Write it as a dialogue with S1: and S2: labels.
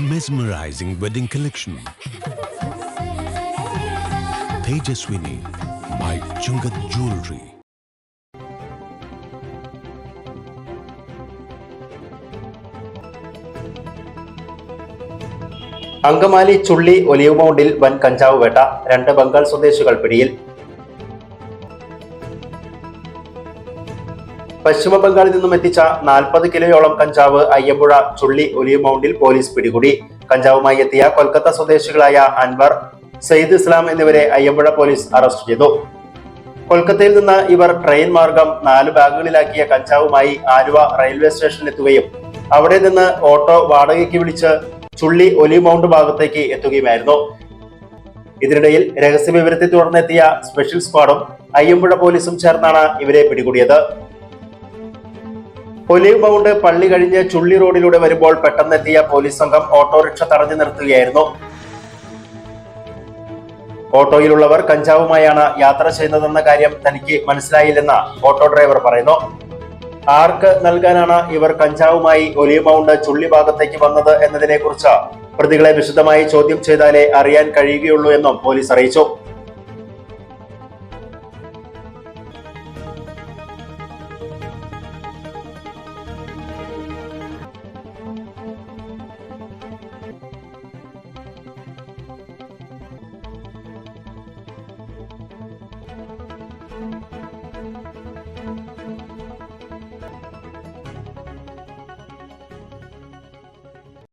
S1: mesmerizing wedding collection. Tejaswini by Chungat Jewelry.
S2: Angamaly Chulli Olive മൗണ്ടിൽ വൻ കഞ്ചാവ് വേട്ട രണ്ട് ബംഗാൾ സ്വദേശികൾ പിടിയിൽ പശ്ചിമ ബംഗാളിൽ നിന്നും എത്തിച്ച നാൽപ്പത് കിലോയോളം കഞ്ചാവ് അയ്യമ്പുഴ ചുള്ളി ഒലിവ് മൗണ്ടിൽ പോലീസ് പിടികൂടി. കഞ്ചാവുമായി എത്തിയ കൊൽക്കത്ത സ്വദേശികളായ അൻവർ സയ്യിദ് ഇസ്ലാം എന്നിവരെ അയ്യമ്പുഴ പോലീസ് അറസ്റ്റ് ചെയ്തു. കൊൽക്കത്തയിൽ നിന്ന് ഇവർ ട്രെയിൻ മാർഗം നാല് ബാഗുകളിലാക്കിയ കഞ്ചാവുമായി ആലുവ റെയിൽവേ സ്റ്റേഷനിൽ എത്തുകയും അവിടെ നിന്ന് ഓട്ടോ വാടകയ്ക്ക് വിളിച്ച് ചുള്ളി ഒലി മൗണ്ട് ഭാഗത്തേക്ക് എത്തുകയുമായിരുന്നു. ഇതിനിടയിൽ രഹസ്യ വിവരത്തെ തുടർന്നെത്തിയ സ്പെഷ്യൽ സ്ക്വാഡും അയ്യമ്പുഴ പോലീസും ചേർന്നാണ് ഇവരെ പിടികൂടിയത്. ഒലിവ് പള്ളി കഴിഞ്ഞ് ചുള്ളി റോഡിലൂടെ വരുമ്പോൾ പെട്ടെന്നെത്തിയ പോലീസ് സംഘം ഓട്ടോറിക്ഷ തടഞ്ഞു നിർത്തുകയായിരുന്നു. ഓട്ടോയിലുള്ളവർ കഞ്ചാവുമായാണ് യാത്ര ചെയ്യുന്നതെന്ന കാര്യം തനിക്ക് മനസ്സിലായില്ലെന്ന് ഓട്ടോ ഡ്രൈവർ പറയുന്നു. ആർക്ക് നൽകാനാണ് ഇവർ കഞ്ചാവുമായി ഒലിവ് ചുള്ളി ഭാഗത്തേക്ക് വന്നത് എന്നതിനെക്കുറിച്ച് പ്രതികളെ വിശദമായി ചോദ്യം ചെയ്താലേ അറിയാൻ കഴിയുകയുള്ളൂ എന്നും പോലീസ് അറിയിച്ചു.